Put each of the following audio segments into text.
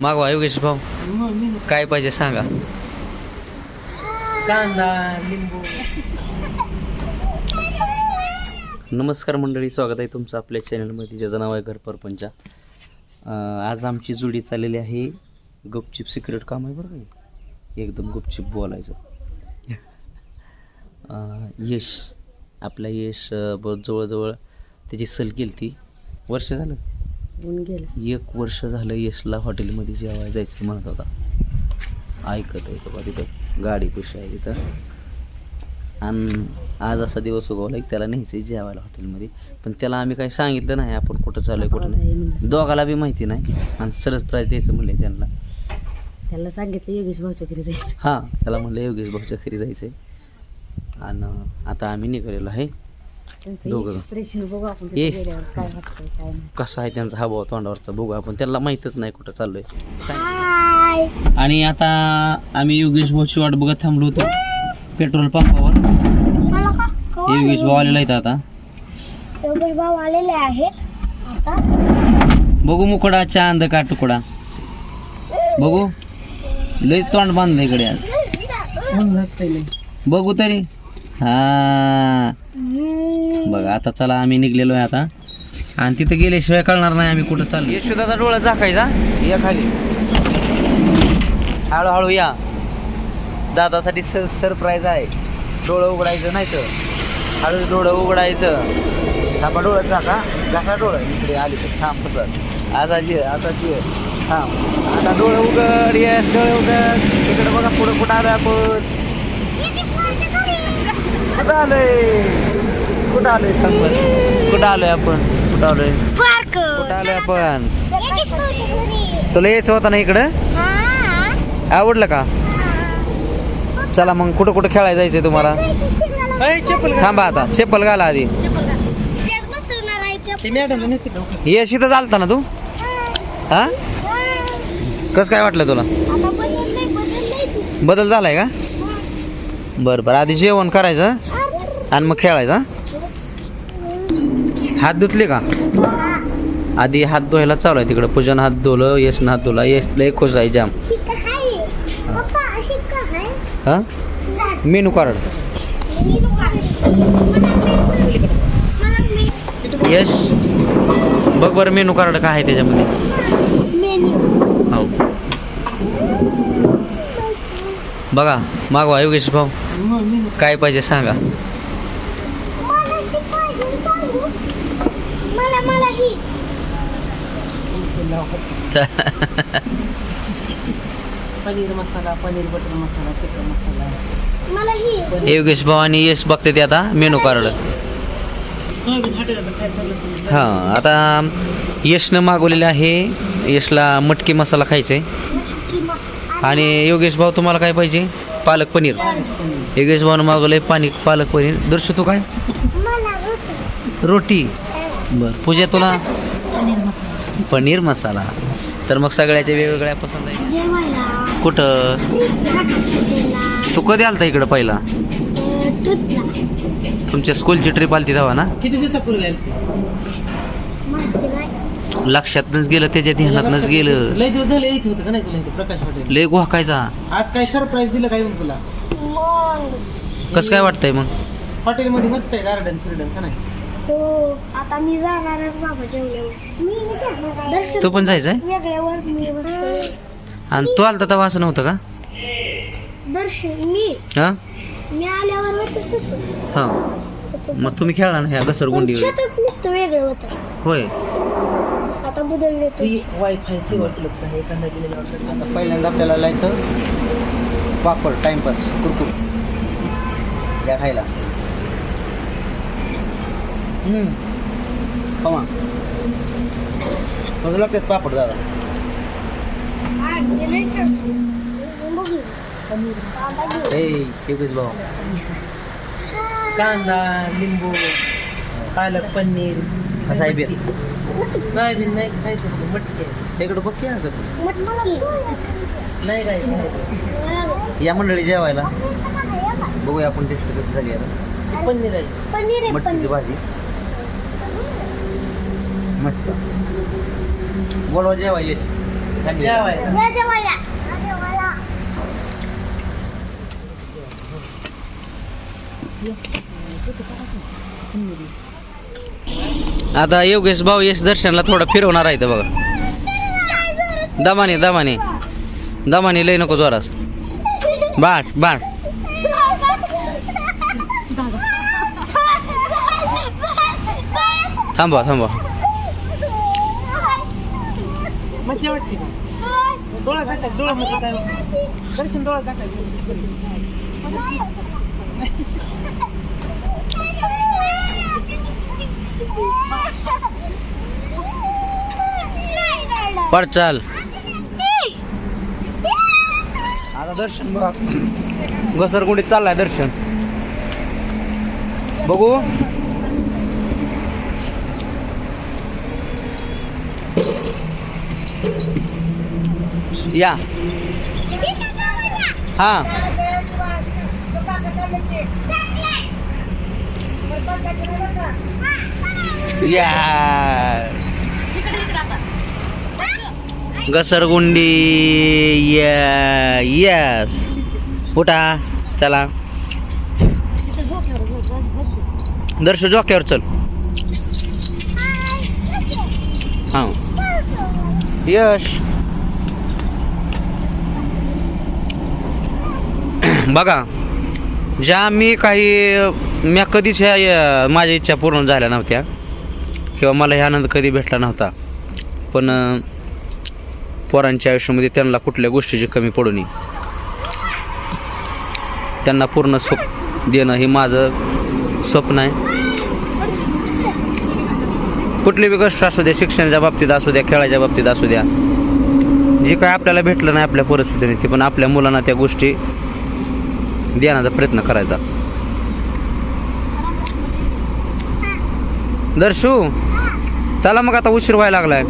मागवा योगेश भाऊ. काय पाहिजे सांगा. कांदा लिंबू. नमस्कार मंडळी स्वागत आहे तुमचं आपल्या चॅनलमध्ये ज्याचं नाव आहे घर परपंचा. आज आमची जोडी चाललेली आहे. गुपचिप सिक्रेट काम आहे बरं का एकदम गुपचिप बोलायचं. यश. आपला यश जवळजवळ त्याची सल केली ती वर्ष झालं. ऊन गेलं. एक वर्ष झालं यशला हॉटेलमध्ये जेवायला जायचं म्हणत होता. ऐकत आहे तो बा तिथं गाडी कशी आहे तिथं. आणि आज असा दिवस उगवला की त्याला न्यायचं जेवायला हॉटेलमध्ये. पण त्याला आम्ही काही सांगितलं नाही आपण कुठं चालू आहे कुठं नाही दोघाला बी माहिती नाही. आणि सरस प्राईज द्यायचं म्हणले त्यांना. त्याला सांगितलं योगेश भाऊच्या घरी जायचं. हां त्याला म्हणलं योगेश भाऊच्या घरी जायचं आहे आणि आता आम्ही निघालेलो आहे. त्यांचं दोघं. एक्सप्रेशन बघू आपण ये. तिथे गेल्यावर काय वाटतंय काय नाही. कसा आहे त्यांचा हावभाव तोंडावरचा बघू आपण. त्याला माहीतच नाही कुठं चाललोय. आणि आता आम्ही योगेश भाऊची वाट बघत थांबलो होतो पेट्रोल पंपावर. योगेश भाऊ आलेला आहे आता. योगेश भाऊ आलेले आहेत. आता? बघू मुकडा चांद का तुकडा बघू. लय तोंड बांधलं इकडे आज. बघू तरी. हा. बघा आता चला आम्ही निघलेलो आहे आता. आणि तिथं गेल्याशिवाय कळणार नाही आम्ही कुठं चाललो यशोदाचा डोळा झाकायचा. या खाली. हळूहळू या. दादासाठी सर सरप्राईज आहे. डोळं उघडायचं नाही तर. हळू डोळं उघडायचं. थांबा डोळं झाका. झाका डोळं. इकडे आली तर थांब तसं आता जे आता जे थांब. आता डोळं उघड येस डोळे उघड. इकडे बघा पुढं कुठं आलं आपण. झालंय कुठं आलोय सांग कुठं आलोय आपण? कुठं आलोय? कुठं आलोय आपण? तुला यायचं होतं ना इकडं? हा. आवडलं का? चला मग कुठं कुठं खेळायला जायचंय तुम्हाला? थांबा आता. चप्पल घाला आधी. यश इथं चालता ना तू? हा. हा. कसं काय वाटलं तुला. बदल झालाय का? बरं बरं. आधी जेवण करायचं आणि मग खेळायचं? हात धुतले का? आधी हात धुवायला चालू आहे तिकडं. पूजन हात धुवलं यशनं हात धुला यश लय खुश आहे जाम. हां? मेनू कार्ड यश बघ बरं मेनू कार्ड काय आहे त्याच्यामध्ये. हो. बघा मागवा योगेश भाऊ. काय पाहिजे सांगा मला ते पाहिजे सांगू. मला मला ही पनीर मसाला पनीर बटर मसाला चिकन मसाला. मला ही. योगेश भाऊ आणि यश बघते ते आता मेनू कार्ड हां. आता यशनं मागवलेलं आहे. यशला मटकी मसाला खायचा आहे. आणि योगेश भाऊ तुम्हाला काय पाहिजे? पालक पनीर. योगेश भाऊनं मागवलंय पाणी पालक पनीर. दर्शू तू काय? मला रोटी. बर. पूजा तुला? पनीर मसाला. तर मग सगळ्याच्या वेगवेगळ्या पसंत आहे. जेवायला. कुठं? तू कधी आलता इकडं पहिला? तुमच्या स्कूलची ट्रिप आलती तेव्हा ना? किती दिवसापूर्वी लक्षातनच गेलं त्याच्या ध्यानातनच गेलं. लय दिवस झाले यायचं होतं का नाही तुला प्रकाश हॉटेल लय घोकायचा आज काय सरप्राईज दिलं काय म्हणून तुला? कसं काय वाटतंय मग? हॉटेलमध्ये मस्त आहे गार्डन फिर्डन का नाही? हो आता मी जाणारच बाबा जेवल्यावर. मी नाही जाणार दर्शन तू पण जायचंय? वेगळ्यावर मी बसतोय आणि तू आलता तेव्हा असं नव्हतं का? दर्शन मी. हा? मी आल्यावर होतं तसंच. हा. होतं मग तुम्ही खेळला ना ह्या पण घसरगुंडीवर छतच नुसतं वेगळं होतं. होय. आता बदलले फ्री वायफाय सेवा उपलब्ध आहे एखादा दिलेला आता पहिल्यांदा आपल्याला लायचं पापड टाइमपास कुरकुर. द्या खायला. हम्म. खावा कसं लागतात पापड दादा. ए योगेश भाऊ. कांदा लिंबू पालक पनीर बेत? सोयाबीन नाही खायचं होतं, मटकी. इकडं बघ की तू. नाही काय. या मंडळी जेवायला. बघूया आपण टेस्ट कशी झाली आता. पनीर आहे. पनीर आहे. मटकीची भाजी. मस्त. बोलवा जेवा यश. जेवायला जेवायला आता योगेश भाऊ यश दर्शनला थोडं फिरवणार आहे बघा. दमाने दमाने. दमाने लय नको जोरास बाट बाट थांबवा थांबवा. डोळा डोळा दर्शन डोळा पड चाल. आता दर्शन बघा. घसरगुंडीत चाललाय दर्शन. बघू. या. हा. या घसरगुंडी. या यस उठा चला. दर्श जोक्यावर चल. हा. यश. बघा ज्या मी काही म्या कधीच ह्या या- माझ्या इच्छा पूर्ण झाल्या नव्हत्या. किंवा मला हे आनंद कधी भेटला नव्हता. पण पोरांच्या आयुष्यामध्ये त्यांना कुठल्या गोष्टीची कमी पडू नये. त्यांना पूर्ण सुख देणं हे माझं स्वप्न आहे. कुठली बी गोष्ट असू द्या शिक्षणाच्या बाबतीत असू द्या खेळाच्या बाबतीत असू द्या जे काय आपल्याला भेटलं नाही आपल्या परिस्थितीने ते पण आपल्या मुलांना त्या गोष्टी देण्याचा प्रयत्न करायचा. दर्शू चला मग आता उशीर व्हायला लागलाय.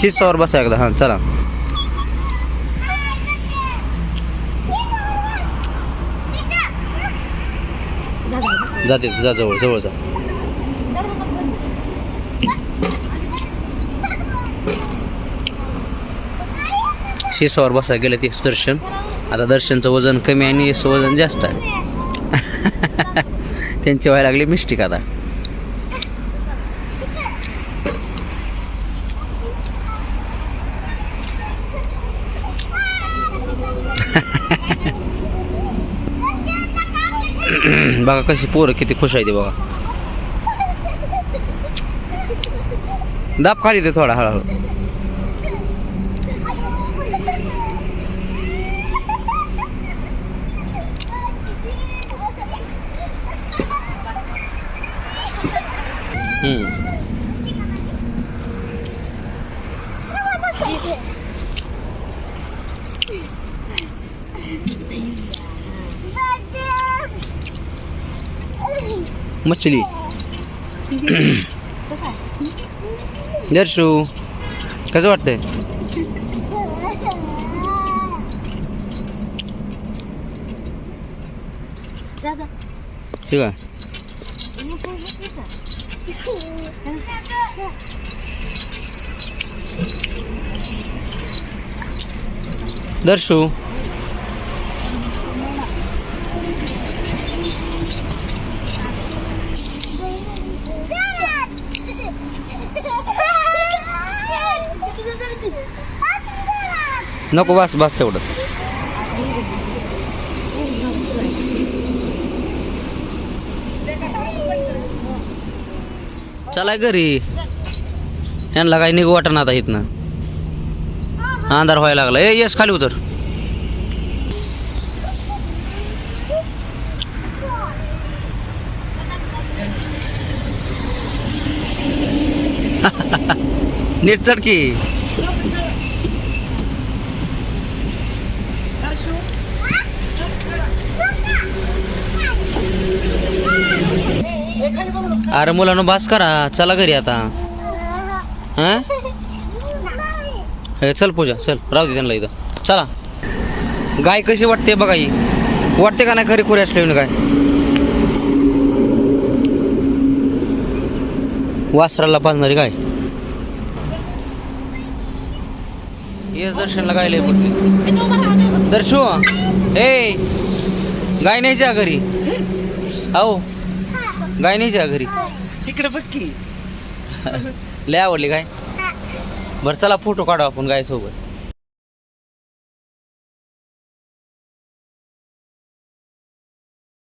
शिस्सावर बसा एकदा हां चला. जाते जा जवळ जवळ जा. शिसावर बसा गेलं ते दर्शन आता दर्शनचं वजन कमी आणि याचं वजन जास्त आहे. त्यांची व्हायला लागली मिस्टेक आता. बघा कशी पोरं किती खुश आहे ते बघा. दाब खाली ते थोडा हळूहळू. हम्म. मछली दर्शू कसं वाटतंय ठीक आहे दर्शू. नको बस बस तेवढं. चला घरी. यांना काही निघू वाटण आता इथनं. अंधार व्हायला लागला. ए यस खाली उतर. नीट चढकी अरे मुलांना बास करा. चला घरी आता. हां? हे चल पूजा चल. राहू दे त्यांना इथं. चला. गाय कशी वाटते बघा ही. वाटते का नाही खरी खुरी असली काय वासराला पाजणारी गाय. येस दर्शनला गाय लय पडली दर्शू ए गाय न्यायच्या घरी? अहो गाय न्यायची आहे घरी. इकडे बघ की. लय आवडली गाय बरं चला फोटो काढू आपण गाय सोबत